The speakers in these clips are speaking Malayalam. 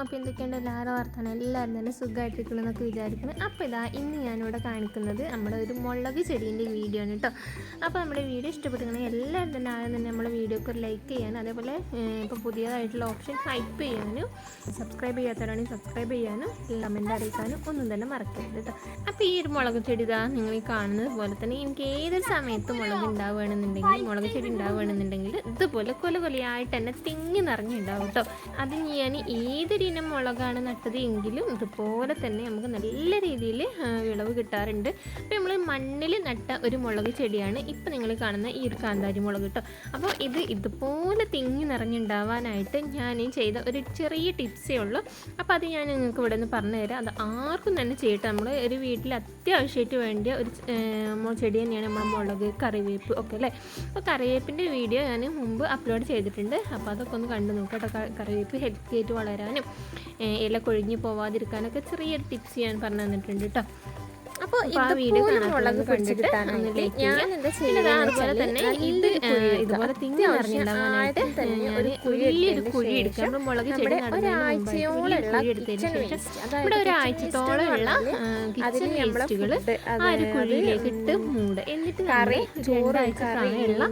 അപ്പോൾ എന്തൊക്കെയുണ്ട്? എല്ലാവരും വർത്തമാനം എല്ലാവരും തന്നെ സുഖമായിട്ടിരിക്കണം എന്നൊക്കെ വിചാരിക്കുന്നത് അപ്പോൾ ഇതാ ഇന്ന് ഞാനിവിടെ കാണിക്കുന്നത് നമ്മുടെ ഒരു മുളക് ചെടീന്റെ വീഡിയോ ആണ് കേട്ടോ അപ്പോൾ നമ്മുടെ വീഡിയോ ഇഷ്ടപ്പെട്ടിരിക്കണമെങ്കിൽ എല്ലാവരും തന്നെ ആദ്യം തന്നെ നമ്മുടെ വീഡിയോക്ക് ഒരു ലൈക്ക് ചെയ്യാനും അതേപോലെ ഇപ്പോൾ പുതിയതായിട്ടുള്ള ഓപ്ഷൻ ഹൈപ്പ് ചെയ്യാനും സബ്സ്ക്രൈബ് ചെയ്യാത്തവരാണെങ്കിൽ സബ്സ്ക്രൈബ് ചെയ്യാനും കമന്റ് അറിയിക്കാനും ഒന്നും തന്നെ മറക്കരുത് കേട്ടോ അപ്പോൾ ഈ ഒരു മുളക് ചെടി ഇതാ നിങ്ങൾ ഈ കാണുന്നത് പോലെ തന്നെ എനിക്ക് ഏതൊരു സമയത്ത് മുളക് ഉണ്ടാവുകയാണെന്നുണ്ടെങ്കിൽ മുളക് ചെടി ഉണ്ടാവുകയാണെന്നുണ്ടെങ്കിൽ ഇതുപോലെ കൊല കൊലയായിട്ട് തന്നെ തിങ്ങി നിറഞ്ഞുണ്ടാവും കേട്ടോ അത് ഞാൻ ഏതൊരു ഇനം മുളകാണ് നട്ടത് എങ്കിലും ഇതുപോലെ തന്നെ നമുക്ക് നല്ല രീതിയിൽ വിളവ് കിട്ടാറുണ്ട്. അപ്പോൾ നമ്മൾ മണ്ണിൽ നട്ട ഒരു മുളക് ചെടിയാണ് ഇപ്പോൾ നിങ്ങൾ കാണുന്ന ഈ ഒരു കാന്താരി മുളക് കേട്ടോ. അപ്പോൾ ഇത് ഇതുപോലെ തിങ്ങി നിറഞ്ഞുണ്ടാവാനായിട്ട് ഞാൻ ചെയ്ത ഒരു ചെറിയ ടിപ്സേ ഉള്ളൂ. അപ്പോൾ അത് ഞാൻ നിങ്ങൾക്ക് ഇവിടെ നിന്ന് പറഞ്ഞു തരാം. അത് ആർക്കും തന്നെ ചെയ്യട്ടെ. നമ്മൾ ഒരു വീട്ടിൽ അത്യാവശ്യമായിട്ട് വേണ്ടിയ ഒരു ചെടി തന്നെയാണ് നമ്മൾ മുളക് കറിവേപ്പ് ഒക്കെ അല്ലേ? അപ്പോൾ കറിവേപ്പിന്റെ വീഡിയോ ഞാൻ മുമ്പ് അപ്ലോഡ് ചെയ്തിട്ടുണ്ട്. അപ്പോൾ അതൊക്കെ ഒന്ന് കണ്ടു നോക്കാം കേട്ടോ കറിവേപ്പ് ഹെൽത്തി ആയിട്ട് വളരാനും. ഇല കൊഴിഞ്ഞു പോവാതിരിക്കാനൊക്കെ ചെറിയൊരു ടിപ്സ് ഞാൻ പറഞ്ഞു തന്നിട്ടുണ്ട് കേട്ടോ അപ്പോൾ ആ വീഡിയോ മുളക് അതുപോലെ തന്നെ ഇത് ഇതുപോലെ തിങ്ങി നിറഞ്ഞിട്ടുണ്ടാകാനായിട്ട് ഞാൻ വലിയൊരു കുഴി എടുക്കുക നമ്മൾ മുളക് ചെടി കുഴി എടുത്തതിന് ശേഷം ഇവിടെ ഒരാഴ്ചത്തോളമുള്ള കിച്ചൺ വേസ്റ്റുകൾ ആ ഒരു കുഴിയിലേക്ക് ഇട്ട് മൂടുക എന്നിട്ട് കറി ചോറ് കറിയുള്ള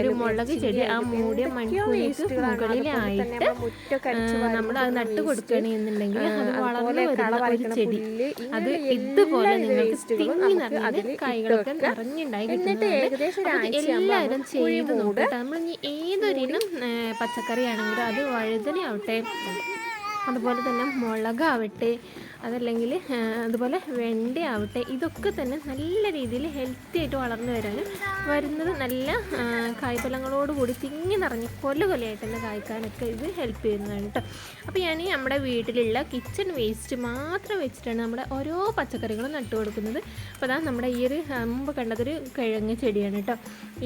ഒരു മുളക് ചെടി ആ മൂടിയ മൺകുഴിക്ക് മുകളിലായിട്ട് നമ്മൾ അത് നട്ട് കൊടുക്കണെന്നുണ്ടെങ്കിൽ അത് വളർന്നു വരുന്ന ഒരു ചെടി. അത് ഇതുപോലെ നിങ്ങൾക്ക് തിങ്ങി നിറഞ്ഞത് കൈകളൊക്കെ നിറഞ്ഞുണ്ടായി കിട്ടുന്നുണ്ട് എല്ലാവരും ചെയ്ത് നോക്കട്ടെ. നമ്മൾ ഇനി ഏതൊരിനം പച്ചക്കറി ആണെങ്കിലും അത് വഴുതനയാവട്ടെ അതുപോലെ തന്നെ മുളകാവട്ടെ അതല്ലെങ്കിൽ അതുപോലെ വെണ്ടയാവട്ടെ ഇതൊക്കെ തന്നെ നല്ല രീതിയിൽ ഹെൽത്തി ആയിട്ട് വളർന്നു വരാനും വരുന്നത് നല്ല കായ്ഫലങ്ങളോടുകൂടി കായ്ഫലങ്ങളോട് കൂടി തിങ്ങി നിറഞ്ഞ് കൊല കൊലയായിട്ട് തന്നെ കായ്ക്കാനൊക്കെ ഇത് ഹെൽപ്പ് ചെയ്യുന്നതാണ് കേട്ടോ അപ്പോൾ ഞാൻ നമ്മുടെ വീട്ടിലുള്ള കിച്ചൺ വേസ്റ്റ് മാത്രം വെച്ചിട്ടാണ് നമ്മുടെ ഓരോ പച്ചക്കറികളും നട്ടു കൊടുക്കുന്നത്. അപ്പോൾ അതാ നമ്മുടെ ഈ ഒരു മുമ്പ് കണ്ടതൊരു കിഴങ്ങ് ചെടിയാണ് കേട്ടോ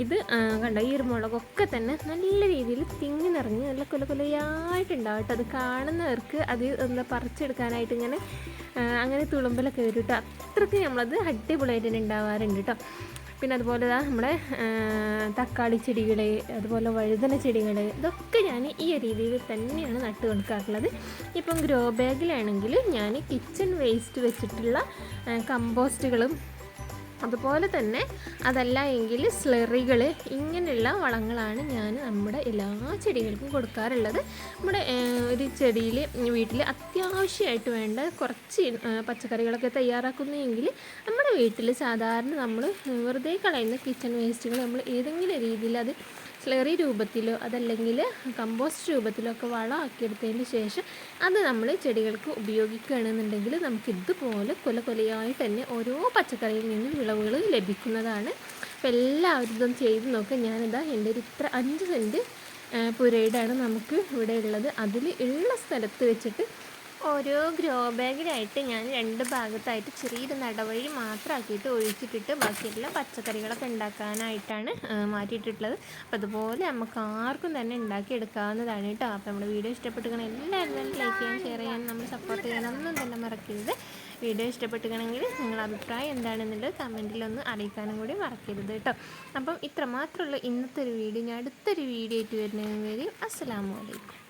ഇത് കണ്ട ഈ ഒരു മുളകൊക്കെ തന്നെ നല്ല രീതിയിൽ തിങ്ങി നിറഞ്ഞ് നല്ല കൊല കൊലയായിട്ടുണ്ടാവും കേട്ടോ അത് കാണുന്നവർക്ക് അത് എന്താ പറിച്ചെടുക്കാനായിട്ട് ഇങ്ങനെ അങ്ങനെ തുളുമ്പലൊക്കെ വരും കേട്ടോ അത്രയ്ക്ക് നമ്മളത് അടിപൊളിയായിട്ട് തന്നെ ഉണ്ടാവാറുണ്ട് കേട്ടോ പിന്നെ അതുപോലെ നമ്മുടെ തക്കാളി ചെടികൾ അതുപോലെ വഴുതന ചെടികൾ ഇതൊക്കെ ഞാൻ ഈ രീതിയിൽ തന്നെയാണ് നട്ട് കൊടുക്കാറുള്ളത്. ഇപ്പം ഗ്രോ ബാഗിലാണെങ്കിൽ ഞാൻ കിച്ചൺ വേസ്റ്റ് വെച്ചിട്ടുള്ള കമ്പോസ്റ്റുകളും അതുപോലെ തന്നെ അതല്ല എങ്കിൽ സ്ലെറികൾ ഇങ്ങനെയുള്ള വളങ്ങളാണ് ഞാൻ നമ്മുടെ എല്ലാ ചെടികൾക്കും കൊടുക്കാറുള്ളത്. നമ്മുടെ ഒരു ചെടിയിൽ വീട്ടിൽ അത്യാവശ്യമായിട്ട് വേണ്ട കുറച്ച് പച്ചക്കറികളൊക്കെ തയ്യാറാക്കുന്നെങ്കിൽ നമ്മുടെ വീട്ടിൽ സാധാരണ നമ്മൾ വെറുതെ കളയുന്ന കിച്ചൺ വേസ്റ്റുകൾ നമ്മൾ ഏതെങ്കിലും രീതിയിൽ അത് സ്ലറി രൂപത്തിലോ അതല്ലെങ്കിൽ കമ്പോസ്റ്റ് രൂപത്തിലോ ഒക്കെ വളമാക്കിയെടുത്തതിന് ശേഷം അത് നമ്മൾ ചെടികൾക്ക് ഉപയോഗിക്കുകയാണെന്നുണ്ടെങ്കിൽ നമുക്ക് ഇതുപോലെ കൊല കൊലയായിട്ട് തന്നെ ഓരോ പച്ചക്കറിയിൽ നിന്നും വിളവുകൾ ലഭിക്കുന്നതാണ്. അപ്പോൾ എല്ലാവരും ഇതും ചെയ്ത് നോക്കുക ഞാനിതാ എന്റെ ഒരു ഇത്ര അഞ്ച് സെന്റ് പുരയിടാണ് നമുക്ക് ഇവിടെ ഉള്ളത്. അതിൽ ഉള്ള സ്ഥലത്ത് വെച്ചിട്ട് ഓരോ ഗ്രോ ബാഗിലായിട്ട് ഞാൻ രണ്ട് ഭാഗത്തായിട്ട് ചെറിയൊരു നടവഴി മാത്രമാക്കിയിട്ട് ഒഴിച്ചിട്ടിട്ട് ബാക്കിയെല്ലാം പച്ചക്കറികളൊക്കെ ഉണ്ടാക്കാനായിട്ടാണ് മാറ്റിയിട്ടിട്ടുള്ളത് അപ്പോൾ അതുപോലെ നമുക്ക് ആർക്കും തന്നെ ഉണ്ടാക്കിയെടുക്കാവുന്നതാണ് കേട്ടോ. അപ്പോൾ നമ്മുടെ വീഡിയോ ഇഷ്ടപ്പെട്ടുകണെങ്കിൽ എല്ലാവരും തന്നെ ലൈക്ക് ചെയ്യാൻ ഷെയർ ചെയ്യാൻ നമ്മൾ സപ്പോർട്ട് ചെയ്യാനൊന്നും തന്നെ മറക്കരുത്. വീഡിയോ ഇഷ്ടപ്പെട്ടുകയാണെങ്കിൽ നിങ്ങളുടെ അഭിപ്രായം എന്താണെന്നുള്ളത് കമന്റിലൊന്ന് അറിയിക്കാനും കൂടി മറക്കരുത് കേട്ടോ. അപ്പം ഇത്ര മാത്രമുള്ള ഇന്നത്തെ ഒരു വീഡിയോ. ഞാൻ അടുത്തൊരു വീഡിയോ ആയിട്ട് വരുന്നതിന് വരെയും അസ്സലാമു അലൈക്കും.